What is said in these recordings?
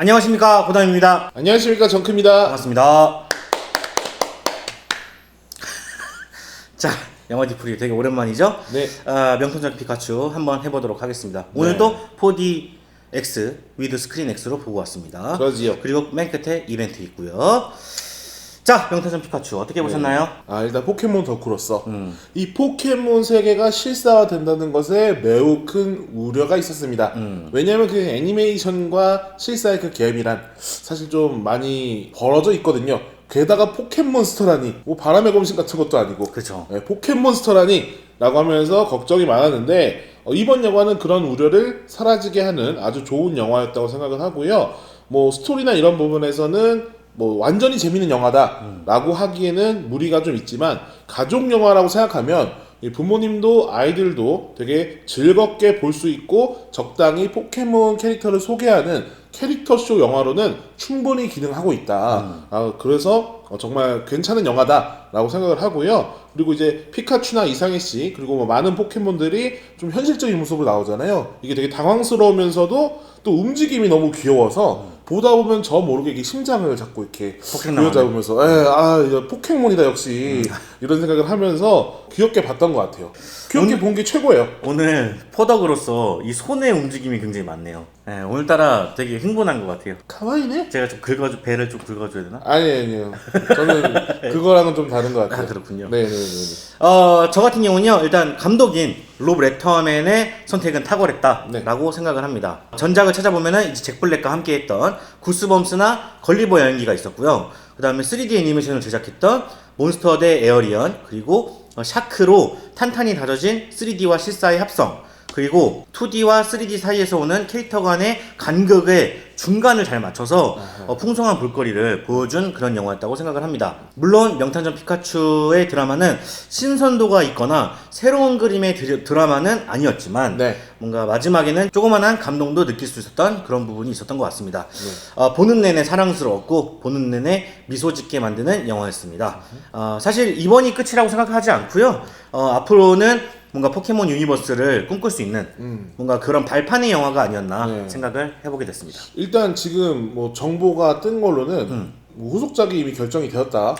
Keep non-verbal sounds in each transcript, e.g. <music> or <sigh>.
안녕하십니까 고담입니다. 안녕하십니까 정크입니다. 반갑습니다. <laughs> 자 영화 디프리 되게 오랜만이죠? 네. 아, 명탐정 피카츄 한번 해보도록 하겠습니다. 오늘도 4DX 위드 스크린 X로 보고 왔습니다. 그러지요. 그리고 맨 끝에 이벤트 있고요. 자 명탐정 피카츄 어떻게 보셨나요? 아 일단 포켓몬 덕후로서 음. 이 포켓몬 세계가 실사화된다는 것에 매우 큰 우려가 있었습니다. 음. 왜냐하면 그 애니메이션과 실사의 그 갭이란 사실 좀 많이 벌어져 있거든요. 게다가 포켓몬스터라니 뭐 바람의 검신 같은 것도 아니고 그렇죠. 네, 포켓몬스터라니 라고 하면서 걱정이 많았는데 어, 이번 영화는 그런 우려를 사라지게 하는 아주 좋은 영화였다고 생각을 하고요. 뭐 스토리나 이런 부분에서는 뭐 완전히 재밌는 영화다라고 하기에는 무리가 좀 있지만 가족 영화라고 생각하면 이 부모님도 아이들도 되게 즐겁게 볼 수 있고 적당히 포켓몬 캐릭터를 소개하는 캐릭터 쇼 영화로는 충분히 기능하고 있다. 아, 그래서 어, 정말 괜찮은 영화다라고 생각을 하고요. 그리고 이제 피카츄나 이상해 씨 그리고 뭐 많은 포켓몬들이 좀 현실적인 모습으로 나오잖아요. 이게 되게 당황스러우면서도 또 움직임이 너무 귀여워서 보다 보면 저 모르게 이게 심장을 자꾸 이렇게 포켓 부여잡으면서 에, 아 이거 포켓몬이다 역시 이런 생각을 하면서 귀엽게 봤던 것 같아요. 귀엽게 본 게 최고예요. 오늘 포덕으로서 이 손의 움직임이 굉장히 많네요. 네, 오늘따라 되게 흥분한 것 같아요. 가와이네? 제가 좀 긁어줘 배를 좀 긁어줘야 되나? 아니 아니요. 저는 <laughs> 그거랑은 좀 다른 것 같아요. 아, 그렇군요. 네 네네. 어, 저 같은 경우는요, 일단 감독인 로브 레터맨의 선택은 탁월했다라고 생각을 합니다. 전작을 찾아보면은 이제 잭 블랙과 함께 했던 구스범스나 걸리버 여행기가 있었고요. 그 다음에 3D 애니메이션을 제작했던 몬스터 대 에어리언, 그리고 어, 샤크로 탄탄히 다져진 3D와 실사의 합성, 그리고 2D와 3D 사이에서 오는 캐릭터 간의 간극의 중간을 잘 맞춰서 어, 풍성한 볼거리를 보여준 그런 영화였다고 생각을 합니다. 물론 명탐정 피카츄의 드라마는 신선도가 있거나 새로운 그림의 드- 드라마는 아니었지만 네. 뭔가 마지막에는 조그만한 감동도 느낄 수 있었던 그런 부분이 있었던 것 같습니다. 어, 보는 내내 사랑스러웠고 보는 내내 미소 짓게 만드는 영화였습니다. 어, 사실 이번이 끝이라고 생각하지 않고요. 어, 앞으로는 뭔가 포켓몬 유니버스를 꿈꿀 수 있는 뭔가 그런 발판의 영화가 아니었나 네. 생각을 해보게 됐습니다. 일단 지금 뭐 정보가 뜬 걸로는 음. 뭐 후속작이 이미 결정이 되었다.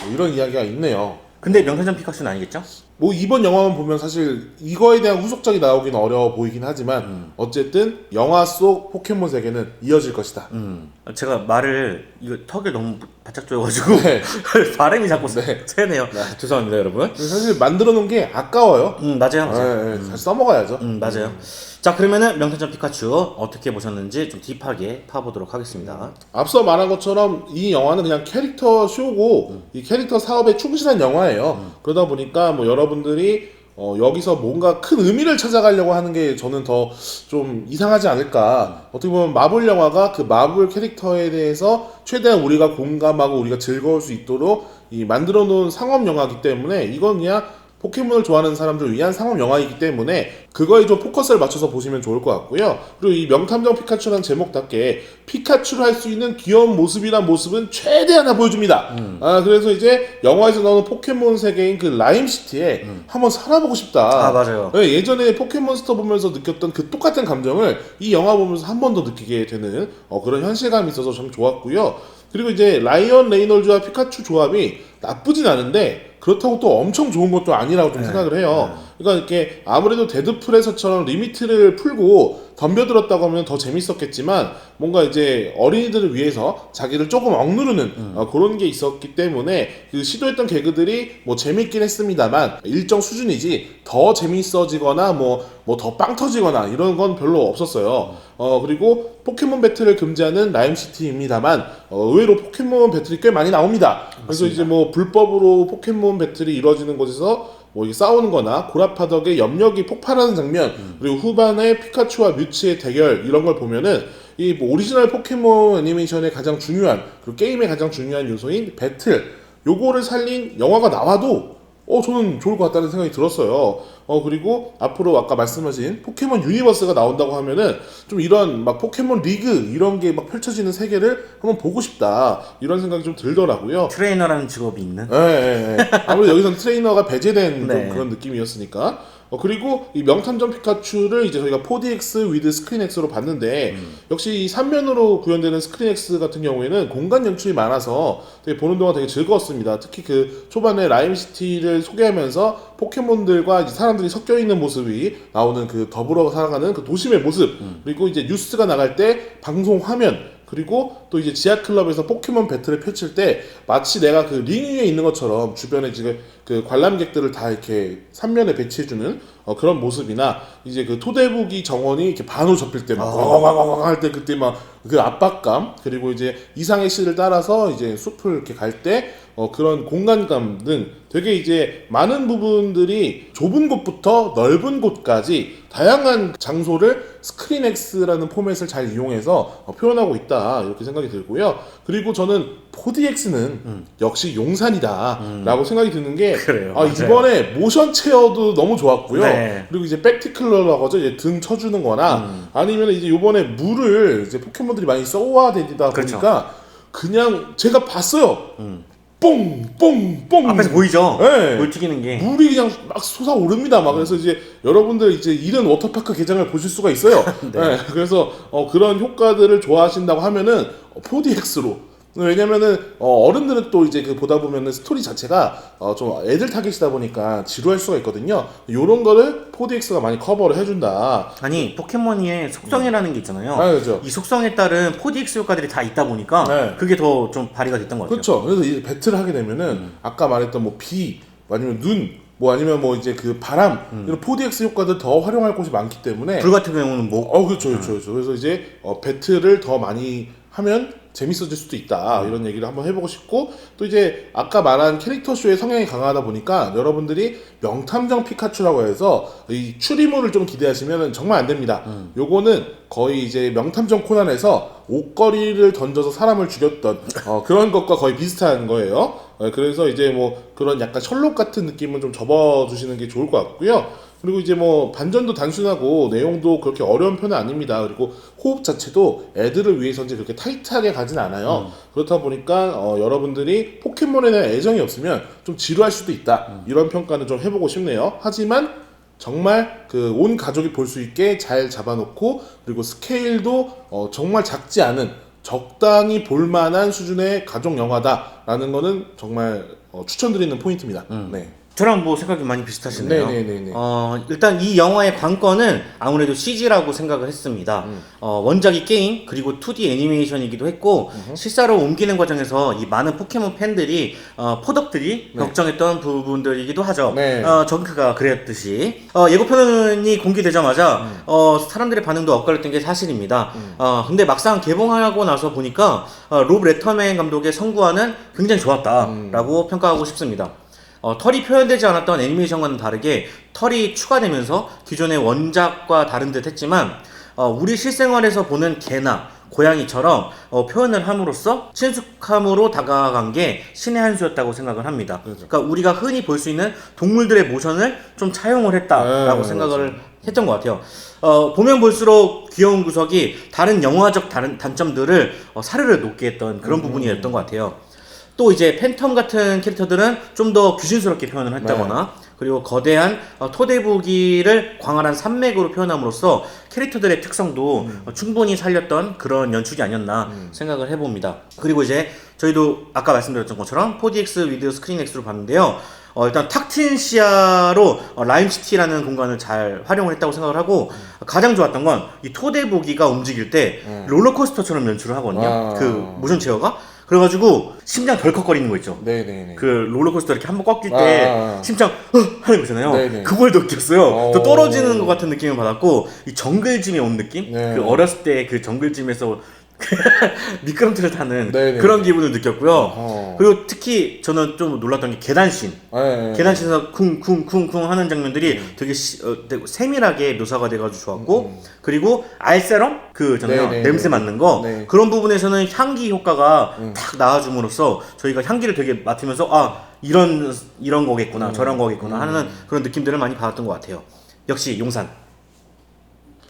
뭐 이런 이야기가 있네요. 근데 명탐정 피카츄는 아니겠죠? 뭐 이번 영화만 보면 사실 이거에 대한 후속작이 나오긴 어려워 보이긴 하지만 어쨌든 영화 속 포켓몬 세계는 이어질 것이다. 음, 제가 말을 이거 턱을 너무 바짝 조여가지고 네. <laughs> 발음이 자꾸 네. 새네요. 죄송합니다, 여러분. 사실 만들어 놓은 게 아까워요. 음, 맞아요, 맞아요. 네, 네, 사실 써먹어야죠. 음, 맞아요. 자, 그러면은 명탐정 피카츄 어떻게 보셨는지 좀 딥하게 파보도록 하겠습니다. 앞서 말한 것처럼 이 영화는 그냥 캐릭터 쇼고 이 캐릭터 사업에 충실한 영화예요. 그러다 보니까 뭐 여러분들이 어, 여기서 뭔가 큰 의미를 찾아가려고 하는 게 저는 더 좀 이상하지 않을까. 어떻게 보면 마블 영화가 그 마블 캐릭터에 대해서 최대한 우리가 공감하고 우리가 즐거울 수 있도록 이 만들어 놓은 상업 영화이기 때문에 이건 그냥 포켓몬을 좋아하는 사람들 위한 상업 영화이기 때문에 그거에 좀 포커스를 맞춰서 보시면 좋을 것 같고요. 그리고 이 명탐정 피카츄라는 제목답게 피카츄를 할 수 있는 귀여운 모습이란 모습은 최대한 다 보여줍니다. 아 그래서 이제 영화에서 나오는 포켓몬 세계인 그 라임시티에 한번 살아보고 싶다. 아, 맞아요. 네, 예전에 포켓몬스터 보면서 느꼈던 그 똑같은 감정을 이 영화 보면서 한 번 더 느끼게 되는 어, 그런 현실감이 있어서 참 좋았고요. 그리고 이제 라이언 레이놀즈와 피카츄 조합이 나쁘진 않은데 그렇다고 또 엄청 좋은 것도 아니라고 좀 생각을 해요. 그러니까 이렇게 아무래도 데드풀에서처럼 리미트를 풀고 덤벼들었다고 하면 더 재밌었겠지만 뭔가 이제 어린이들을 위해서 자기를 조금 억누르는 어, 그런 게 있었기 때문에 그 시도했던 개그들이 뭐 재밌긴 했습니다만 일정 수준이지 더 재밌어지거나 뭐 뭐 더 빵 터지거나 이런 건 별로 없었어요. 어 그리고 포켓몬 배틀을 금지하는 라임시티입니다만 어, 의외로 포켓몬 배틀이 꽤 많이 나옵니다. 그래서 이제 뭐 불법으로 포켓몬 배틀이 이루어지는 곳에서 뭐 이게 싸우는 거나 고라파덕의 염력이 폭발하는 장면 그리고 후반에 피카츄와 뮤츠의 대결 이런 걸 보면은 이 뭐 오리지널 포켓몬 애니메이션의 가장 중요한 그리고 게임의 가장 중요한 요소인 배틀 요거를 살린 영화가 나와도 어 저는 좋을 것 같다는 생각이 들었어요. 어 그리고 앞으로 아까 말씀하신 포켓몬 유니버스가 나온다고 하면은 좀 이런 막 포켓몬 리그 이런 게 막 펼쳐지는 세계를 한번 보고 싶다 이런 생각이 좀 들더라고요. 트레이너라는 직업이 있는 예, 예, 예. 아무래도 여기서는 트레이너가 배제된 <laughs> 좀 네. 그런 느낌이었으니까 어, 그리고 이 명탐정 피카츄를 이제 저희가 4DX 위드 스크린X로 봤는데 음. 역시 이 3면으로 구현되는 스크린X 같은 경우에는 공간 연출이 많아서 되게 보는 동안 되게 즐거웠습니다. 특히 그 초반에 라임시티를 소개하면서 포켓몬들과 이제 사람들이 섞여 있는 모습이 나오는 그 더불어 살아가는 그 도심의 모습 음. 그리고 이제 뉴스가 나갈 때 방송 화면 그리고 또 이제 지하 클럽에서 포켓몬 배틀을 펼칠 때 마치 내가 그 링 위에 있는 것처럼 주변에 지금 그 관람객들을 다 이렇게 삼면에 배치해주는 어, 그런 모습이나 이제 그 토대부기 정원이 이렇게 반으로 접힐 때막 와와와와 할때 그때 막 그 압박감 그리고 이제 이상의 씨를 따라서 이제 숲을 이렇게 갈때 어, 그런 공간감 등 되게 이제 많은 부분들이 좁은 곳부터 넓은 곳까지 다양한 장소를 스크린X라는 포맷을 잘 이용해서 어, 표현하고 있다 이렇게 생각이 들고요. 그리고 저는 4DX는 역시 용산이다라고 생각이 드는 게 그래요. 아. 이번에 모션 체어도 너무 좋았고요. 네. 그리고 이제 백티클러라고 하죠. 이제 등 쳐주는 거나 음. 아니면 이제 요번에 물을 이제 포켓몬들이 많이 쏘아대다 그렇죠. 음. 보니까 그냥 제가 봤어요. 뽕, 뽕, 뽕. 앞에서 보이죠? 네. 물 튀기는 게. 물이 그냥 막 솟아오릅니다. 막 그래서 이제 여러분들 이제 이른 워터파크 개장을 보실 수가 있어요. <laughs> 네. 그래서 어, 그런 효과들을 좋아하신다고 하면은 4DX로 왜냐면은 어, 른들은또 이제 그 보다 보면은 스토리 자체가 어, 좀 애들 타겟이다 보니까 지루할 수가 있거든요. 요런 거를 4DX가 많이 커버를 해준다. 아니 포켓몬의 속성이라는 게 있잖아요. 아, 그렇죠. 이 속성에 따른 4DX 효과들이 다 있다 보니까 네. 그게 더 좀 발휘가 됐던 것 같아요. 그렇죠. 그래서 이제 배틀을 하게 되면은 음. 아까 말했던 뭐 비, 아니면 눈, 뭐 아니면 뭐 이제 그 바람 이런 4DX 효과들 더 활용할 곳이 많기 때문에 음. 불 같은 경우는 뭐 어 그렇죠 그렇죠 그렇죠 그래서 이제 어, 배틀을 더 많이 하면 재밌어질 수도 있다. 이런 얘기를 한번 해보고 싶고 또 이제 아까 말한 캐릭터 쇼의 성향이 강하다 보니까 여러분들이 명탐정 피카츄라고 해서 이 추리물을 좀 기대하시면 정말 안 됩니다. 요거는 거의 이제 명탐정 코난에서 옷걸이를 던져서 사람을 죽였던 어, 그런 것과 거의 비슷한 거예요 어, 그래서 이제 뭐 그런 약간 셜록 같은 느낌은 좀 접어주시는 게 좋을 것 같고요 그리고 이제 뭐 반전도 단순하고 내용도 그렇게 어려운 편은 아닙니다. 그리고 호흡 자체도 애들을 위해서인지 그렇게 타이트하게 가진 않아요. 그렇다 보니까 어, 여러분들이 포켓몬에 대한 애정이 없으면 좀 지루할 수도 있다. 이런 평가는 좀 해보고 싶네요. 하지만 정말 그 온 가족이 볼 수 있게 잘 잡아놓고 그리고 스케일도 어, 정말 작지 않은 적당히 볼만한 수준의 가족 영화다라는 거는 정말 어, 추천드리는 포인트입니다. 네. 저랑 뭐 생각이 많이 비슷하시네요. 네네네네. 어, 일단 이 영화의 관건은 아무래도 CG라고 생각을 했습니다. 음. 어, 원작이 게임 그리고 2D 애니메이션이기도 했고 실사로 옮기는 과정에서 이 많은 포켓몬 팬들이 어, 포덕들이 걱정했던 부분들이기도 하죠. 네. 어, 정크가 그랬듯이 어, 예고편이 공개되자마자 음. 어, 사람들의 반응도 엇갈렸던 게 사실입니다. 어, 근데 막상 개봉하고 나서 보니까 어, 롭 레터맨 감독의 선구안은 굉장히 좋았다라고 음. 평가하고 싶습니다. 어, 털이 표현되지 않았던 애니메이션과는 다르게 털이 추가되면서 기존의 원작과 다른 듯 했지만 어, 우리 실생활에서 보는 개나 고양이처럼 어, 표현을 함으로써 친숙함으로 다가간 게 신의 한 수였다고 생각을 합니다. 그렇죠. 그러니까 우리가 흔히 볼 수 있는 동물들의 모션을 좀 차용을 했다라고 네, 생각을 했던 것 같아요. 어, 보면 볼수록 귀여운 구석이 다른 영화적 다른 단점들을 어, 사르르 녹게 했던 그런 부분이었던 것 같아요. 또 이제 팬텀 같은 캐릭터들은 좀 더 귀신스럽게 표현을 했다거나 그리고 거대한 어, 토대부기를 광활한 산맥으로 표현함으로써 캐릭터들의 특성도 어, 충분히 살렸던 그런 연출이 아니었나 생각을 해봅니다. 그리고 이제 저희도 아까 말씀드렸던 것처럼 4DX 위드 스크린X로 봤는데요. 어, 일단 탁틴시아로 어, 라임시티라는 공간을 잘 활용을 했다고 생각을 하고 가장 좋았던 건 이 토대부기가 움직일 때 롤러코스터처럼 연출을 하거든요. 아. 그 모션 체어가 그래가지고 심장 덜컥거리는 거 있죠. 네네네. 그 롤러코스터 이렇게 한번 꺾일 때 아. 심장 어 하는 거잖아요. 네네. 그걸 느꼈어요. 어. 또 떨어지는 것 같은 느낌을 받았고 이 정글짐에 온 느낌. 네. 그 어렸을 때 그 정글짐에서 <laughs> 미끄럼틀을 타는 네네. 그런 기분을 느꼈고요. 어. 그리고 특히 저는 좀 놀랐던 게 계단신. 네. 계단신에서 쿵쿵쿵쿵 하는 장면들이 되게 시- 어, 되게 세밀하게 묘사가 돼가지고 좋았고 그리고 알세럼 그잖아요 음, 네네. 냄새 맡는 거 네. 음. 그런 부분에서는 향기 효과가 탁 나와줌으로써 저희가 향기를 되게 맡으면서 아 이런 이런 음. 거겠구나 저런 거겠구나 하는 그런 느낌들을 많이 받았던 것 같아요. 역시 용산.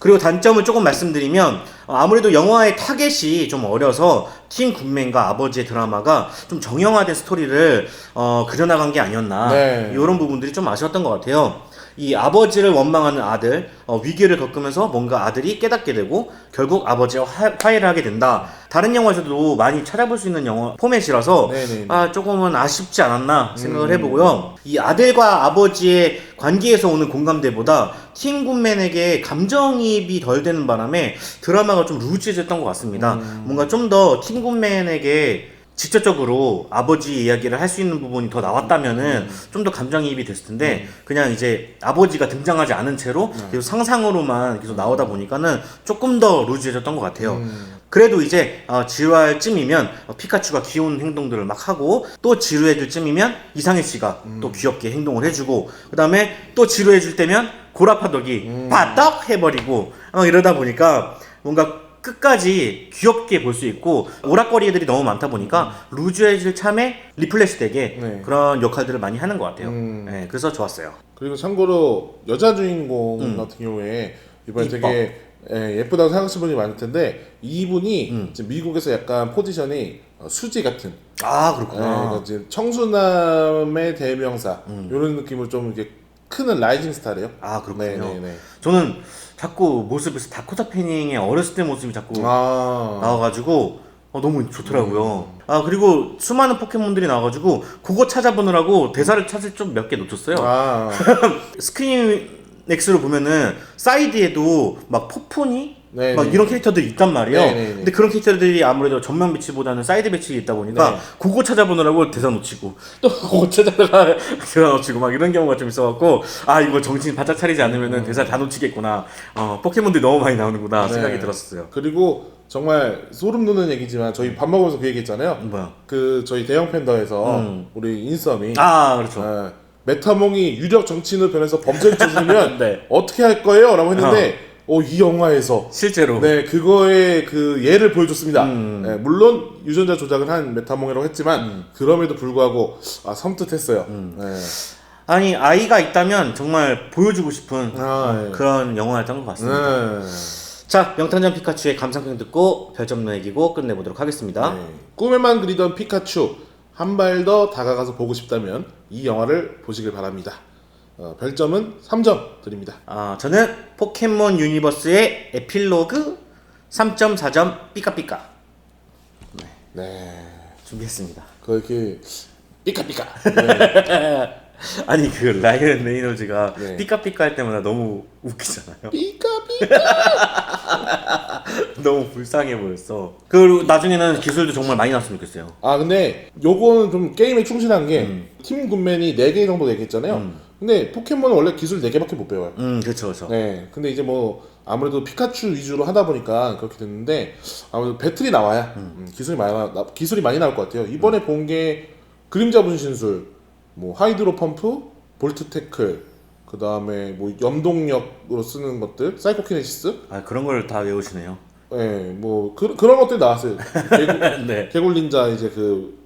그리고 단점을 조금 말씀드리면 어, 아무래도 영화의 타겟이 좀 어려서 팀 군맨과 아버지의 드라마가 좀 정형화된 스토리를 어, 그려나간 게 아니었나 네. 이런 부분들이 좀 아쉬웠던 것 같아요. 이 아버지를 원망하는 아들 어, 위기를 겪으면서 뭔가 아들이 깨닫게 되고 결국 아버지와 화, 화해를 하게 된다. 다른 영화에서도 많이 찾아볼 수 있는 영화 포맷이라서 네네. 아 조금은 아쉽지 않았나 생각을 해보고요. 이 아들과 아버지의 관계에서 오는 공감대보다 팀 굿맨에게 감정이입이 덜 되는 바람에 드라마가 좀 루즈해졌던 것 같습니다. 뭔가 좀 더 팀 굿맨에게 직접적으로 아버지 이야기를 할 수 있는 부분이 더 나왔다면은 좀더 감정이입이 됐을 텐데 그냥 이제 아버지가 등장하지 않은 채로 계속 상상으로만 계속 나오다 보니까는 조금 더 루즈해졌던 것 같아요. 그래도 이제 어, 지루할 쯤이면 어, 피카츄가 귀여운 행동들을 막 하고 또 지루해질 쯤이면 이상희 씨가 또 귀엽게 행동을 해주고 그 다음에 또 지루해질 때면 고라파덕이 바떡 해버리고 어, 이러다 보니까 뭔가 끝까지 귀엽게 볼 수 있고 오락거리들이 너무 많다 보니까 루즈해질 참에 리플레시 되게 네. 그런 역할들을 많이 하는 것 같아요. 음. 네, 그래서 좋았어요. 그리고 참고로 여자 주인공 같은 경우에 이번에 이뻐. 되게 예, 예쁘다고 생각하시는 분이 많을 텐데 이분이 음. 지금 미국에서 약간 포지션이 어, 수지 같은 아 예, 그렇구나. 그러니까 지금 청순함의 대명사 음. 이런 느낌으로 좀 이렇게 크는 라이징 스타래요. 아 그렇군요. 네네네. 저는 자꾸 모습에서 다코타 패닝의 어렸을 때 모습이 자꾸 아, 나와가지고 어, 너무 좋더라고요. 아 그리고 수많은 포켓몬들이 나와가지고 그거 찾아보느라고 대사를 찾을 좀 몇 개 놓쳤어요. 아, <laughs> 스크린 엑스로 보면은 사이드에도 막 포폰이 네네. 막 이런 캐릭터들이 있단 말이에요. 네 네 네. 근데 그런 캐릭터들이 아무래도 전면 배치보다는 사이드 배치가 있다 보니까 네. 그거 찾아보느라고 대사 놓치고 또 그거 찾아다가 <laughs> 대사 놓치고 막 이런 경우가 좀 있어갖고 아 이거 정신 바짝 차리지 않으면은 대사 다 놓치겠구나. 어 포켓몬들이 너무 많이 나오는구나 생각이 네. 들었어요. 그리고 정말 소름 돋는 얘기지만 저희 밥 먹으면서 그 얘기했잖아요. 뭐야? 그 저희 대형 팬더에서 음. 우리 인썸이 아 그렇죠. 예, 메타몽이 유력 정치인으로 변해서 범죄를 저지르면 <laughs> 네. 어떻게 할 거예요? 라고 했는데 어, 이 영화에서 실제로 네 그거의 그 예를 보여줬습니다. 음. 예, 물론 유전자 조작을 한 메타몽이라고 했지만 음. 그럼에도 불구하고 아 섬뜩했어요. 네. 아니 아이가 있다면 정말 보여주고 싶은 아, 예. 그런 영화였던 것 같습니다. 네. 자 명탐정 피카츄의 감상평 듣고 별점 매기고 끝내보도록 하겠습니다. 네. 꿈에만 그리던 피카츄 한 발 더 다가가서 보고 싶다면 이 영화를 보시길 바랍니다. 어, 별점은 3점 드립니다. 아, 저는 포켓몬 유니버스의 에필로그 3.4점 삐까삐까 네. 준비했습니다. 그 이렇게 삐까삐까. <laughs> <laughs> 아니 그 라이언 레이놀즈가 네. 삐까삐까 할 때마다 너무 웃기잖아요. 삐까삐까. <laughs> 너무 불쌍해 보였어. 그리고 나중에는 기술도 정말 많이 나왔으면 좋겠어요. 아 근데 요거는 좀 게임에 충실한 게팀 굿맨이 4개 정도 얘기했잖아요. 음. 근데 포켓몬은 원래 기술 4개밖에 못 배워요. 음, 그렇죠, 그렇죠. 네. 근데 이제 뭐 아무래도 피카츄 위주로 하다 보니까 그렇게 됐는데 아무래도 배틀이 나와야 음, 기술이 많이 나, 나- 기술이 많이 나올 것 같아요. 이번에 본 게 그림자 분신술, 뭐 하이드로 펌프, 볼트 태클, 그 다음에 뭐 염동력으로 쓰는 것들, 사이코키네시스, 아 그런 걸 다 외우시네요. 예, 뭐 그, 그런 것들이 나왔어요. 개굴, <laughs> 네. 개굴린자 이제 그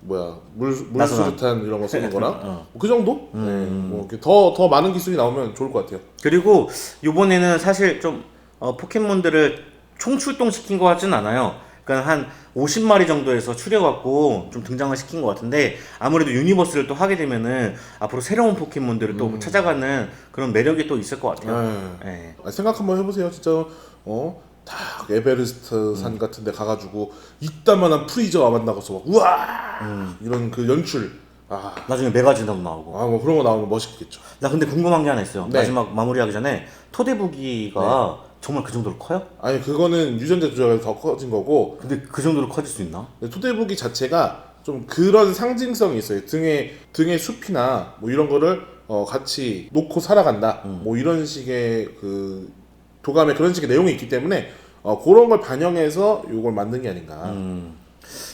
뭐야 물. 물수류탄 이런 거 쓰는 거랑 <laughs> 어. 그 정도? 네, 뭐더더 많은 기술이 나오면 좋을 것 같아요. 그리고 이번에는 사실 좀 어, 포켓몬들을 총출동시킨 것 같진 않아요. 그러니까 한 50마리 정도에서 추려갖고 좀 등장을 시킨 것 같은데 아무래도 유니버스를 또 하게 되면은 앞으로 새로운 포켓몬들을 또 찾아가는 그런 매력이 또 있을 것 같아요. 네. 예. 아, 생각 한번 해보세요. 진짜 어 다 에베레스트 산 같은 데 가가지고 이따만한 프리저와 만나고서 막 우와 이런 그 연출 뭐 나중에 메가진다도 나오고. 그런 거 나오면 멋있겠죠. 나 근데 궁금한 게 하나 있어요. 네. 마지막 마무리하기 전에 토대부기가 정말 그 정도로 커요? 아니 그거는 유전자 조작에서 더 커진 거고 근데 그 정도로 커질 수 있나? 근데 토대부기 자체가 좀 그런 상징성이 있어요. 등에 등의 숲이나 뭐 이런 거를 어, 같이 놓고 살아간다. 뭐 이런 식의 그 도감의 그런 식의 내용이 있기 때문에 어, 그런 걸 반영해서 이걸 만든 게 아닌가.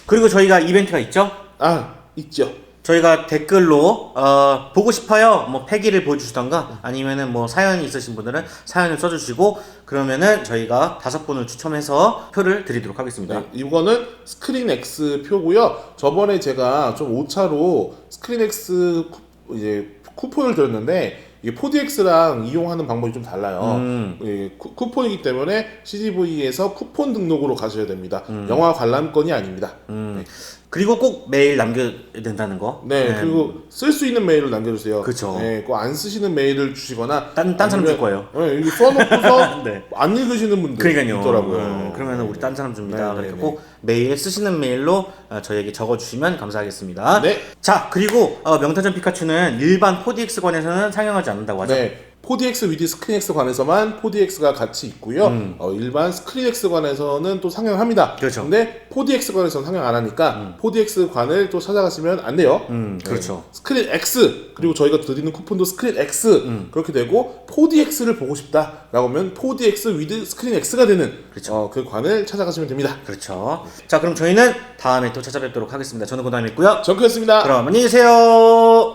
그리고 저희가 이벤트가 있죠? 아 있죠. 저희가 댓글로 어, 보고 싶어요 뭐 패기를 보여주시던가 아니면은 뭐 사연이 있으신 분들은 사연을 써주시고 그러면은 저희가 다섯 분을 추첨해서 표를 드리도록 하겠습니다 네, 이거는 스크린 X 표고요. 저번에 제가 좀 오차로 스크린 X 쿠, 이제 쿠폰을 드렸는데 이게 4DX랑 이용하는 방법이 좀 달라요. 음. 예, 쿠, 쿠폰이기 때문에 CGV에서 쿠폰 등록으로 가셔야 됩니다. 음. 영화 관람권이 아닙니다. 음. 네. 그리고 꼭 메일 남겨야 된다는 거. 네, 그리고 쓸 수 있는 메일을 남겨주세요. 그쵸. 네, 꼭안 쓰시는 메일을 주시거나 딴- 딴 사람 줄 거예요. 네, 여기 써놓고서 <laughs> 네. 안 읽으시는 분들 그러니까요. 있더라고요. 음, 그러면 우리 딴 사람 줍니다. 네, 그러니까 네, 꼭 메일 쓰시는 메일로 어, 저에게 적어주시면 감사하겠습니다. 네. 자 그리고 어, 명타전 피카츄는 일반 4DX관에서는 상영하지 않는다고 하죠. 네. 4DX 위드 스크린X 관에서만 4DX가 같이 있고요. 음. 어, 일반 스크린X 관에서는 또 상영합니다. 그렇죠. 근데 4DX 관에서는 상영 안 하니까 4DX 관을 또 찾아가시면 안 돼요. 음, 그렇죠. 스크린 X 그리고 저희가 드리는 쿠폰도 스크린 X 음. 그렇게 되고 4DX를 보고 싶다라고 하면 4DX 위드 스크린 X가 되는 그렇죠. 어, 그 관을 찾아가시면 됩니다. 그렇죠. 자 그럼 저희는 다음에 또 찾아뵙도록 하겠습니다. 저는 고담했고요. 정크였습니다. 그럼 안녕히 계세요.